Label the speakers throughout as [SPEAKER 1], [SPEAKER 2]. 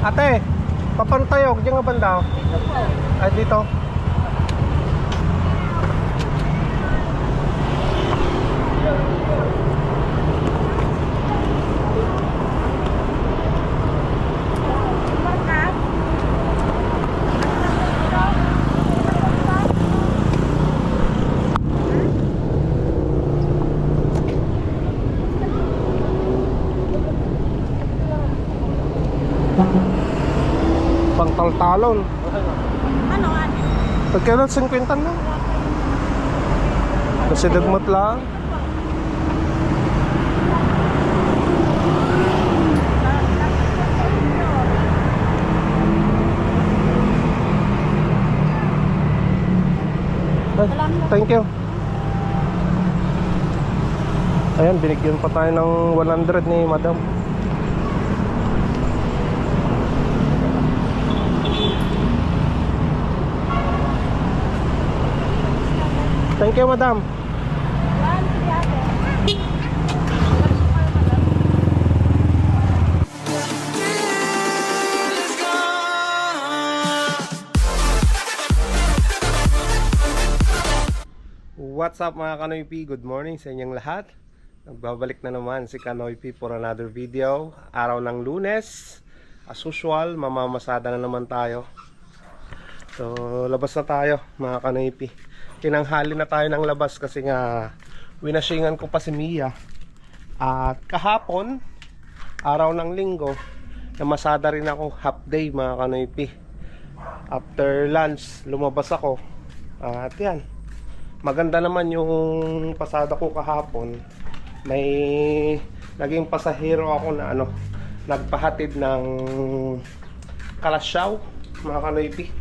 [SPEAKER 1] Ate, papantayog, diyan nga banda. oh. Ay, dito. Pangtaltalon.
[SPEAKER 2] Ano ate?
[SPEAKER 1] Pagkailan 50 lang. Kasi dagmat lang. Ay, thank you. Ayan, binigyan pa tayo ng 100 ni madam. Thank you, madam. What's up mga Kanoy P? Good morning sa inyong lahat. Nagbabalik na naman si Kanoy P for another video. Araw ng lunes. As usual, mamamasada na naman tayo. So, labas na tayo mga Kanoy P. Tinanghali na tayo ng labas kasi nga winashingan ko pa si Mia. At kahapon, araw ng linggo, namasada rin ako half day mga Kanoy P. After lunch, lumabas ako. At yan, maganda naman yung pasada ko kahapon may naging pasahero ako na ano nagpahatid ng kalasyaw mga kanoypi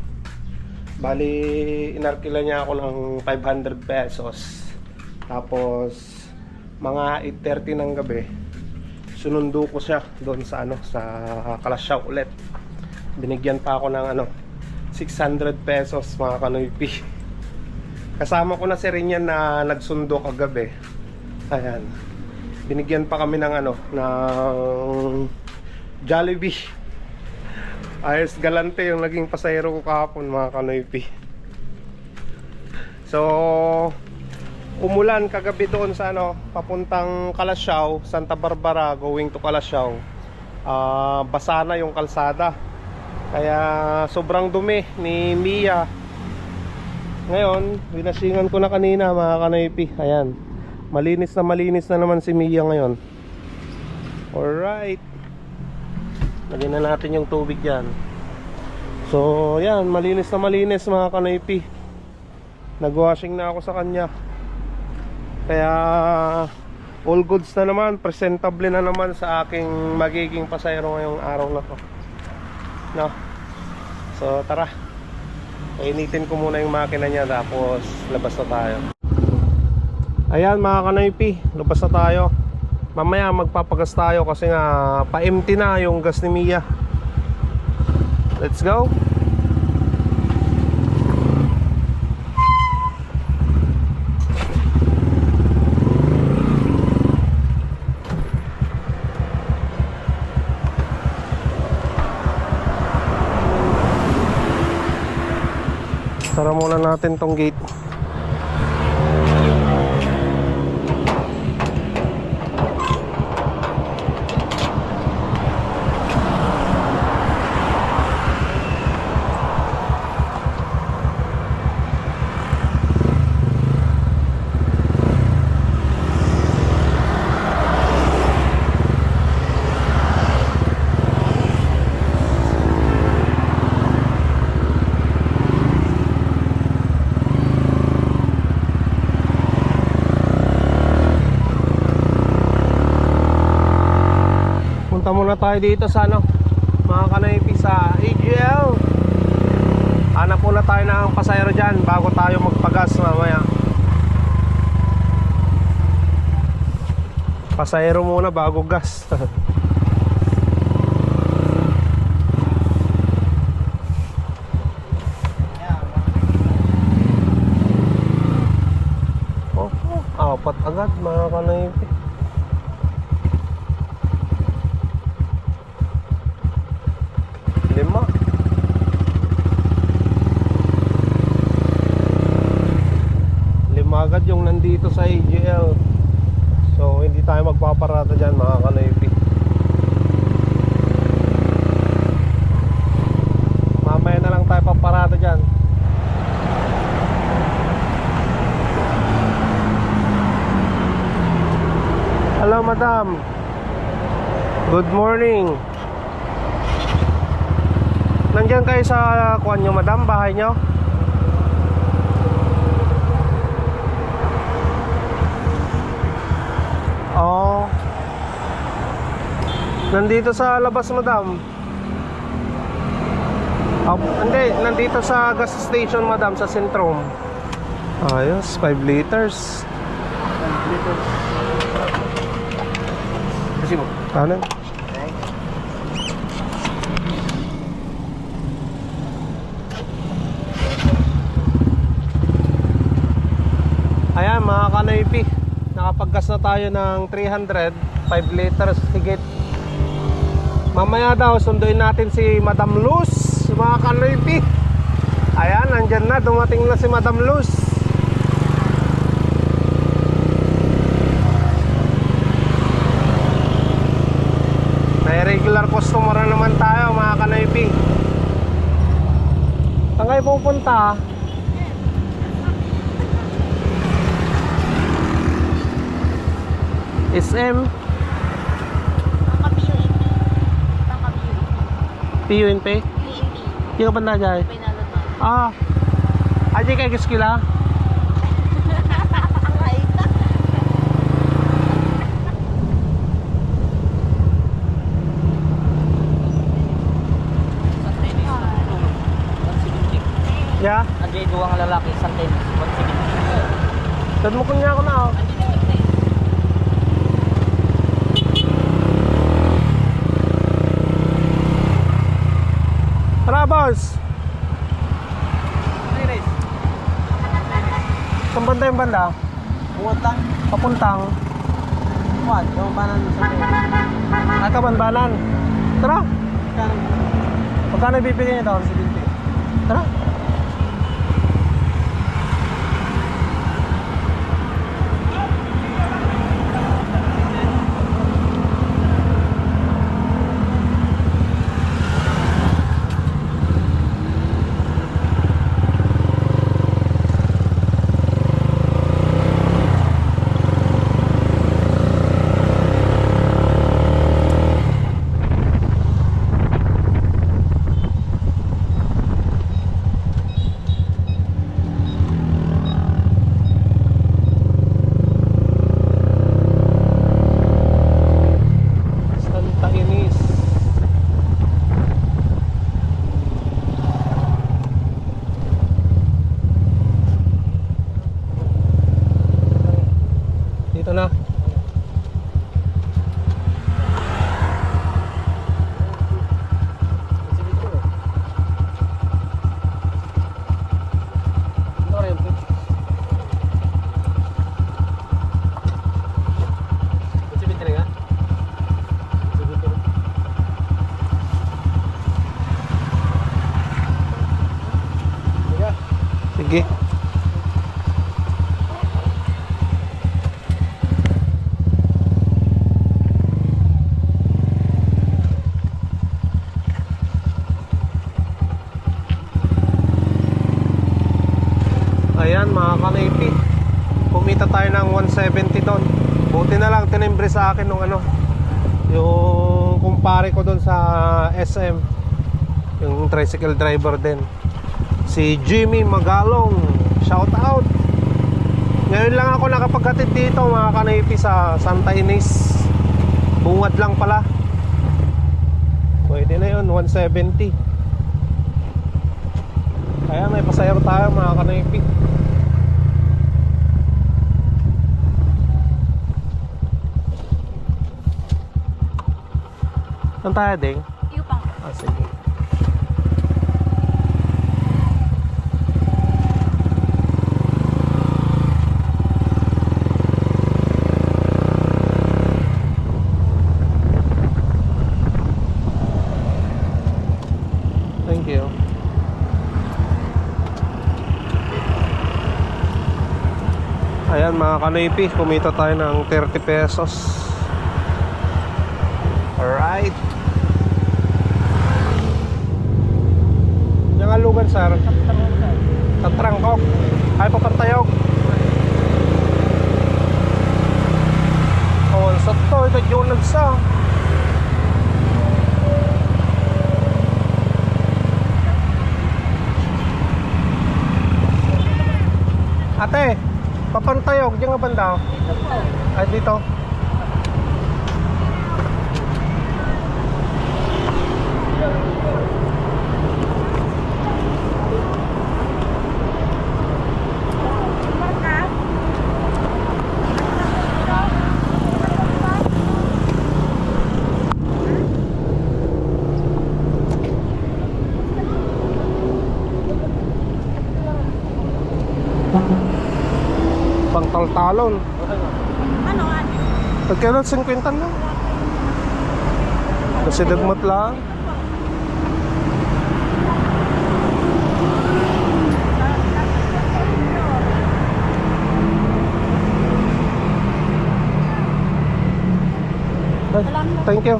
[SPEAKER 1] bali inarkila niya ako ng 500 pesos tapos mga 8.30 ng gabi sunundo ko siya doon sa ano sa kalasyaw ulit binigyan pa ako ng ano 600 pesos mga kanoypi Kasama ko na si Rinyan na nagsundo kagabi. Ayan. Binigyan pa kami ng ano, ng Jollibee. Ayos galante yung naging pasahero ko kahapon mga kanoypi. So, umulan kagabi doon sa ano, papuntang Kalasyaw, Santa Barbara, going to Kalasyaw. Ah, basa na yung kalsada. Kaya sobrang dumi ni Mia ngayon, binasingan ko na kanina mga kanaypi. Ayan. Malinis na malinis na naman si Mia ngayon. Alright. Lagyan na natin yung tubig dyan. So, yan. Malinis na malinis mga kanaypi. Nag-washing na ako sa kanya. Kaya, all goods na naman. Presentable na naman sa aking magiging pasayro ngayong araw na to. No? So, tara. Painitin ko muna yung makina niya tapos labas na tayo. Ayan mga kanaypi, labas na tayo. Mamaya magpapagas tayo kasi nga pa-empty na yung gas ni Mia. Let's go. Sara muna natin tong gate. Punta muna tayo dito sa ano, mga kanaypi sa AGL. Hanap muna tayo ng pasayro dyan bago tayo magpagas mamaya. Pasayro muna bago gas. oh, apat agad mga kanaypi. dito sa AGL. So, hindi tayo magpaparada dyan mga kanoypi. Mamaya na lang tayo paparada dyan. Hello, madam. Good morning. Nandiyan kayo sa kuwan nyo, madam, bahay nyo? Oo. Nandito sa labas, madam. Ah, hindi, nandito sa gas station, madam, sa Centrum. Ayos, 5 liters.
[SPEAKER 3] Kasi mo.
[SPEAKER 1] Ano? Kanoypi Nakapaggas na tayo ng 300 5 liters higit. Mamaya daw sunduin natin si Madam Luz Mga kanoypi Ayan, nandyan na Dumating na si Madam Luz. May regular customer na naman tayo mga kanoypi Saan kayo pupunta? SM. PUNP
[SPEAKER 2] PUNP.
[SPEAKER 1] Ka banda dyan. Ah Aji kayo kiskila
[SPEAKER 2] Ay,
[SPEAKER 1] Ya
[SPEAKER 3] Andiyan yung duwang lalaki, isang tennis, 170.
[SPEAKER 1] Dad mo kunya ako na oh. Tara boss Saan banda yung banda?
[SPEAKER 3] Buwat lang.
[SPEAKER 1] Papuntang
[SPEAKER 3] Buwat, tennis.
[SPEAKER 1] At kabanbanan Tara
[SPEAKER 3] Kan,
[SPEAKER 1] Magkano ibibigay nito?
[SPEAKER 3] 70.
[SPEAKER 1] Tara Santa Ines Dito na
[SPEAKER 3] Ano rin? Kutsibit rin nga? Kutsibit rin. Iya.
[SPEAKER 1] Sige Ayan mga kanaypi Kumita tayo ng 170 doon Buti na lang tinimbre akin nung ano Yung kumpare ko doon sa SM Yung tricycle driver din. Si Jimmy Magalong Shout out. Ngayon lang ako nakapaghatid dito mga kanaypi sa Santa Ines Bungad lang pala. Pwede na yun 170 Kaya may pasayro tayo mga kanaypi Saan tayo, Ding?
[SPEAKER 2] Yupang.
[SPEAKER 1] Ah, sige. Thank you. Ayan mga kanipi, kumita tayo ng 30 pesos. Alright. Sir. Tatrangkok. Ay papantayog. Oh, sa to, ito yung nagsa. Ate, papantayog, diyan nga banda. Ay, dito. Pangtaltalon.
[SPEAKER 2] Ano, ano?
[SPEAKER 1] Pagkailan 50 lang. Kasi dagmat lang. Ay, thank you.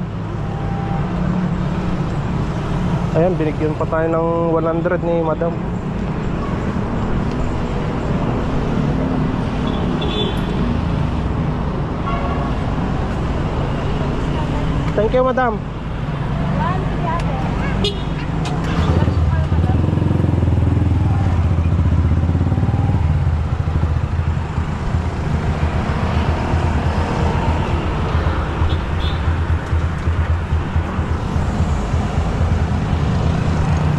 [SPEAKER 1] Ayan, binigyan pa tayo ng 100 ni madam. Thank you, madam.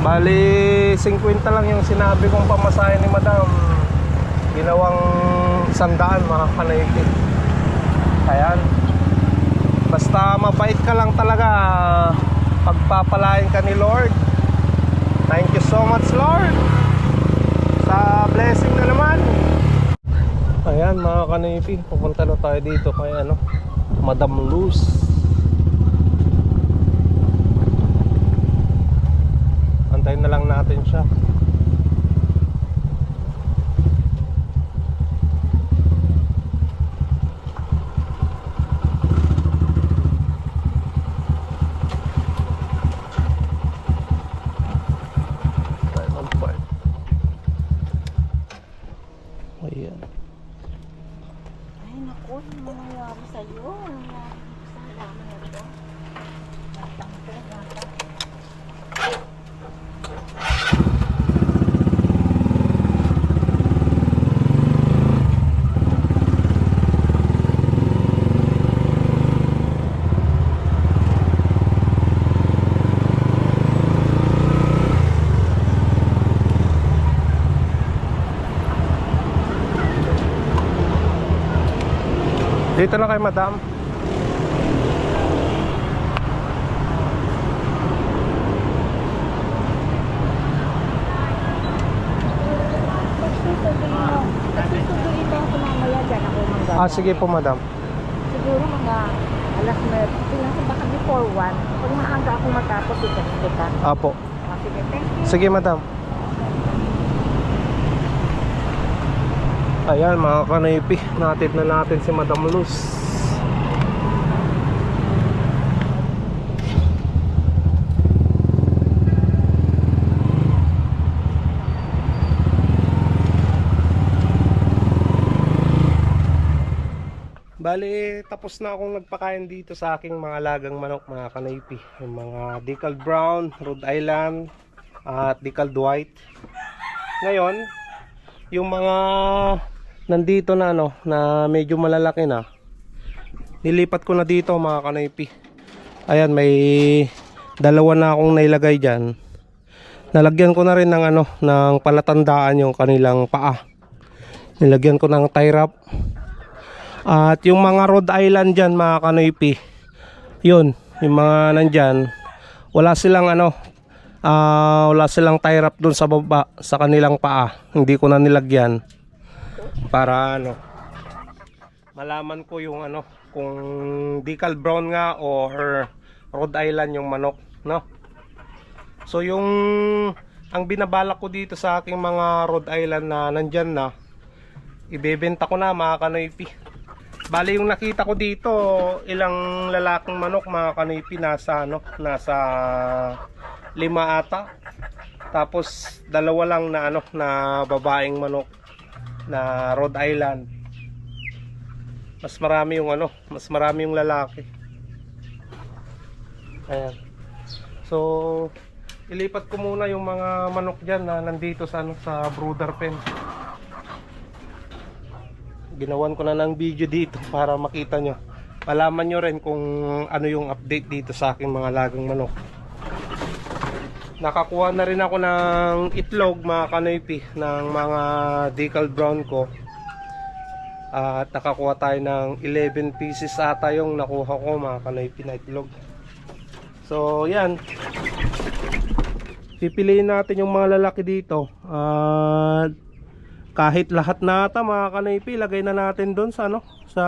[SPEAKER 1] Bali, 50 lang yung sinabi kong pamasahe ni madam. Ginawang sandaan mga kanayti. Ayan. Basta mabait ka lang talaga, pagpapalain ka ni Lord. Thank you so much Lord. Sa blessing na naman. Ayan mga kanayti, pupunta na tayo dito kay ano, Madam Luz. Antayin na lang natin siya. Diamond Park. Ayan.
[SPEAKER 2] Ay, naku, ano mangyayari sa'yo? Ano nangyari dito sa halaman na ito? Batang to, batang.
[SPEAKER 1] Dito na kay Madam.
[SPEAKER 2] Susunduin mo. Susunduin mo ako mamaya dyan ako manggawa.
[SPEAKER 1] Ah, sige po Madam.
[SPEAKER 2] Siguro mga alas 9. Tingnan ko baka before 1. Pag maaga ako matapos, i-text kita.
[SPEAKER 1] Apo.
[SPEAKER 2] Ah, sige, thank you.
[SPEAKER 1] Sige Madam. Ayan mga kanaypi, natid na natin si Madam Luz. Bali, tapos na akong nagpakain dito sa aking mga lagang manok mga kanaypi. Yung mga Decal Brown, Rhode Island, at Decal White. Ngayon, yung mga nandito na ano, na medyo malalaki na, nilipat ko na dito mga kanaypi. Ayan, may dalawa na akong nailagay dyan. Nalagyan ko na rin ng ano, ng palatandaan yung kanilang paa. Nilagyan ko ng tie wrap. At yung mga Rhode Island dyan mga kanoypi, yun, yung mga nandyan, wala silang ano, ah, wala silang tie wrap dun sa baba, sa kanilang paa. Hindi ko na nilagyan. Para ano, malaman ko yung ano, kung decal brown nga or Rhode Island yung manok, no? So yung ang binabalak ko dito sa aking mga Rhode Island na nandyan na ibebenta ko na mga kanoypi bali yung nakita ko dito ilang lalaking manok mga kanoypi nasa ano nasa lima ata. Tapos dalawa lang na ano na babaeng manok na Rhode Island. Mas marami yung ano mas marami yung lalaki. Ayan. So ilipat ko muna yung mga manok dyan na nandito sa ano sa brooder pen. Ginawan ko na ng video dito para makita nyo. Malaman nyo rin kung ano yung update dito sa aking mga lagang manok nakakuha na rin ako ng itlog mga kanoypi ng mga decal brown ko. At nakakuha tayo ng 11 pieces ata yung nakuha ko mga kanoypi na itlog. So yan. Pipiliin natin yung mga lalaki dito. At kahit lahat na ata mga kanoypi lagay na natin doon sa ano sa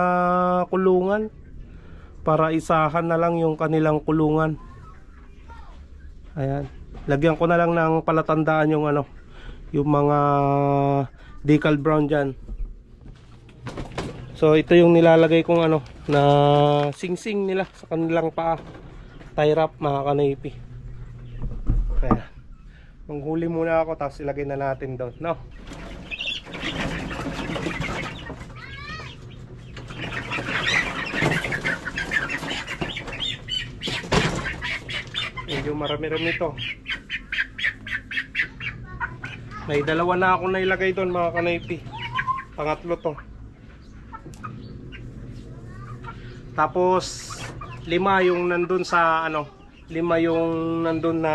[SPEAKER 1] kulungan. Para isahan na lang yung kanilang kulungan. Ayan lagyan ko na lang ng palatandaan yung ano yung mga decal brown dyan. So ito yung nilalagay kong ano na sing-sing nila sa kanilang paa. Tie wrap mga kanipi kaya muna ako tapos ilagay na natin doon no? Medyo marami-rami ito may dalawa na ako nailagay doon mga kanaypi. Pangatlo to. Tapos lima yung nandun sa ano lima yung nandun na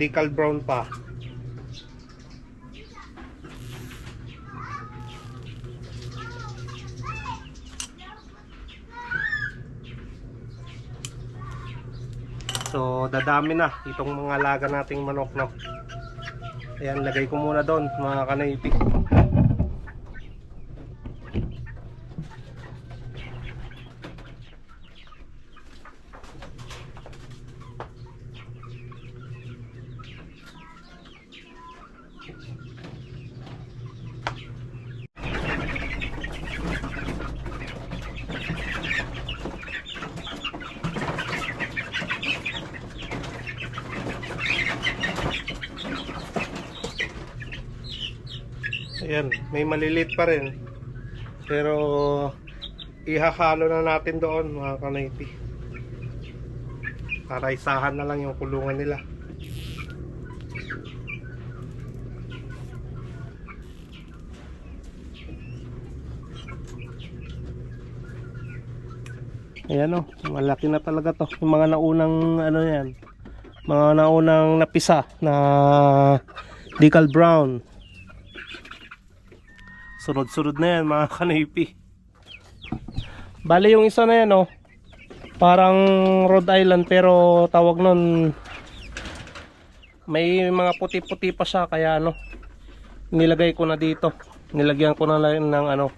[SPEAKER 1] decal brown pa. So dadami na itong mga laga nating manok no. Ayan lagay ko muna doon mga kanaypi. Ayan, may malilit pa rin. Pero ihahalo na natin doon mga kanaypi. Para isahan na lang yung kulungan nila. Ayan o, malaki na talaga to. Yung mga naunang ano yan. Mga naunang napisa na decal brown. Sunod-sunod na yan mga kanipi. Bali yung isa na yan oh. Parang Rhode Island pero tawag nun may mga puti-puti pa siya kaya ano nilagay ko na dito. Nilagyan ko na rin ng ano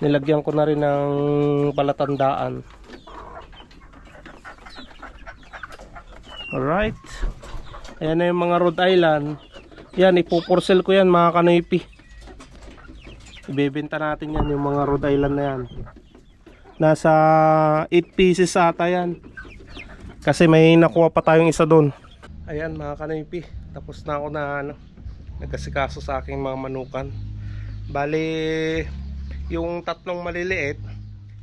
[SPEAKER 1] nilagyan ko na rin ng palatandaan. Alright. Ayan na yung mga Rhode Island. Yan, ipupursel ko yan mga kanipi. Ibebenta natin yan yung mga Rhode Island na yan. Nasa 8 pieces ata yan. Kasi may nakuha pa tayong isa doon. Ayan mga kanipi. Tapos na ako na ano, nagkasikaso sa aking mga manukan. Bali, yung tatlong maliliit,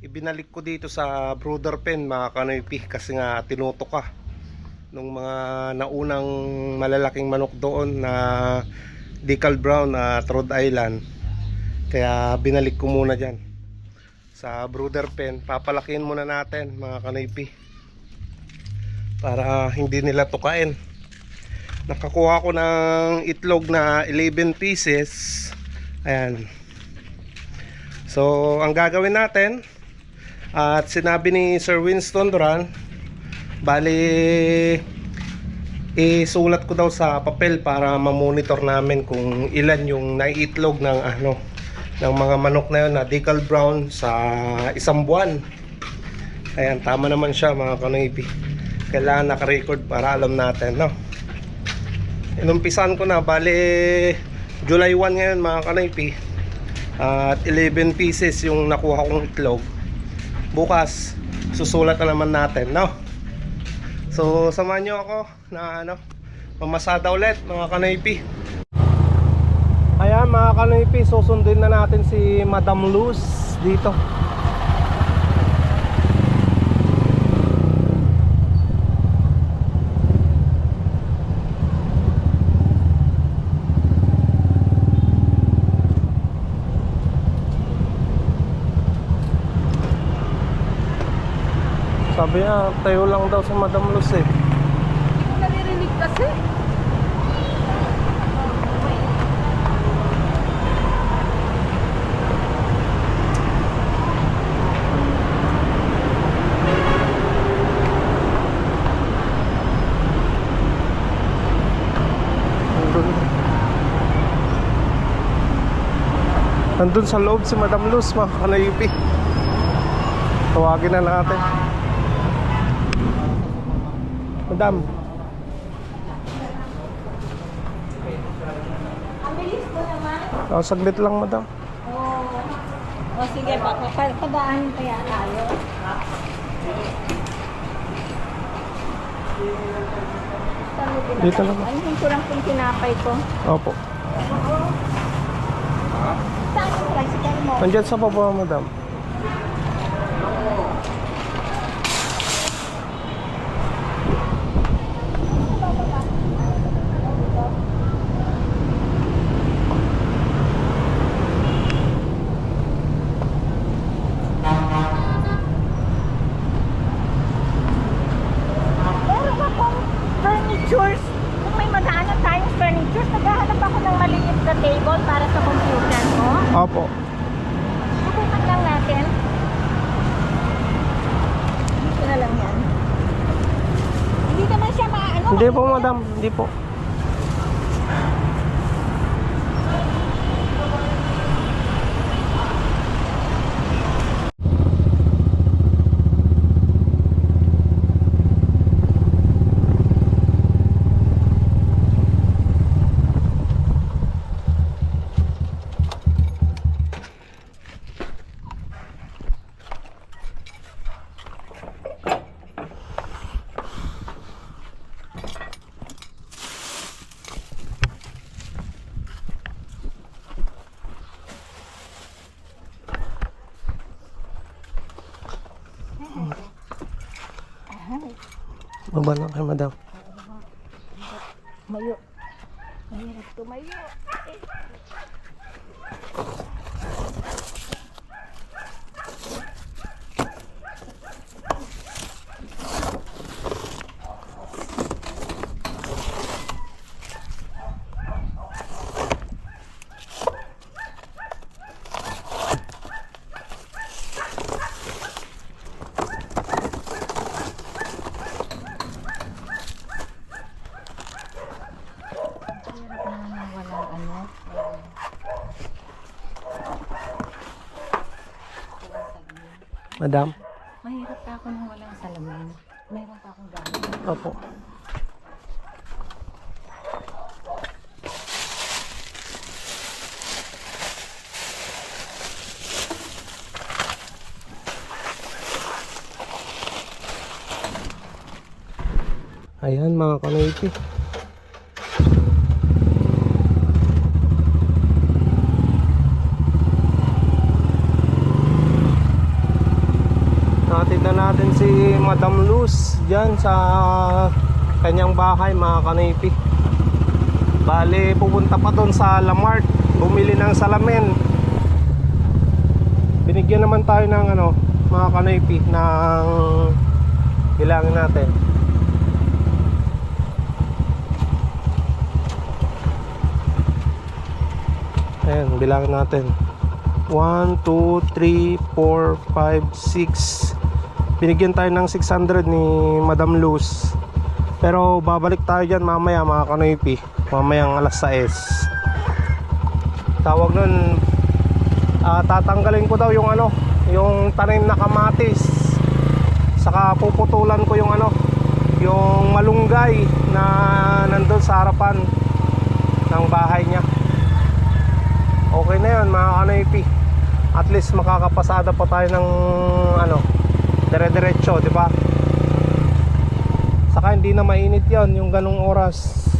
[SPEAKER 1] ibinalik ko dito sa brooder pen mga kanipi. Kasi nga tinuto ka nung mga naunang malalaking manok doon na decal brown at Rhode Island kaya binalik ko muna dyan. Sa brooder pen papalakihin muna natin mga kanaypi. Para hindi nila tukain. Nakakuha ko ng itlog na 11 pieces. Ayan. So ang gagawin natin at sinabi ni Sir Winston Duran bali isulat ko daw sa papel para ma-monitor namin kung ilan yung naiitlog ng ano ng mga manok na yun na decal brown sa isang buwan ayan tama naman siya mga kanoipi kailangan naka-record para alam natin no inumpisan ko na bali July 1 ngayon mga kanoipi At 11 pieces yung nakuha kong itlog. Bukas, susulat na naman natin, no? So, samahan nyo ako na ano, mamasada ulit mga kanaypi. Ayan mga kanaypi, susundin na natin si Madam Luz dito. Sabi niya, tayo lang daw sa Madam Luz eh.
[SPEAKER 2] Hindi ko naririnig kasi.
[SPEAKER 1] Nandun. Nandun sa loob si Madam Luz, mga kanayupi. Tawagin na natin. Madam,
[SPEAKER 2] Ang bilis ko naman.
[SPEAKER 1] oh, saglit lang madam.
[SPEAKER 2] Oh. O sige, pa, pa, pa, padaanin kaya tayo.
[SPEAKER 1] Dito lang.
[SPEAKER 2] Ayun ko lang kung tinapay ko.
[SPEAKER 1] Opo.
[SPEAKER 2] Saan
[SPEAKER 1] Nandyan sa baba, madam.
[SPEAKER 2] Meron akong furnitures. Kung may madaanan tayong furnitures, naghahanap ako ng maliit na table para sa computer mo.
[SPEAKER 1] Opo.
[SPEAKER 2] Subukan lang natin. Dito na lang yan. Hindi naman siya maano.
[SPEAKER 1] Hindi po, madam. Hindi po. Baba lang kay madam.
[SPEAKER 2] Mayo. Mahirap tumayo. Mahirap na walang ano.
[SPEAKER 1] Madam?
[SPEAKER 2] Mahirap pa ako nang walang salamin. Mayroon pa akong gamit.
[SPEAKER 1] Opo. Ayan mga kanayti. Natid na natin si Madam Luz dyan sa kanyang bahay mga kanipi. Bale, pupunta pa doon sa Lamart, bumili ng salamin. Binigyan naman tayo ng ano, mga kanipi, ng bilangin natin. Ayan, bilangin natin. 1, 2, 3, 4, 5, 6 Binigyan tayo ng 600 ni Madam Luz. Pero babalik tayo dyan mamaya mga kanoypi. Mamayang alas 6 Tawag nun ah, Tatanggalin ko daw yung ano Yung tanim na kamatis. Saka puputulan ko yung ano Yung malunggay Na nandun sa harapan Ng bahay niya. Okay na yan mga kanoypi. At least makakapasada pa tayo ng ano, dire-diretso, di ba? Saka hindi na mainit yon yung ganong oras.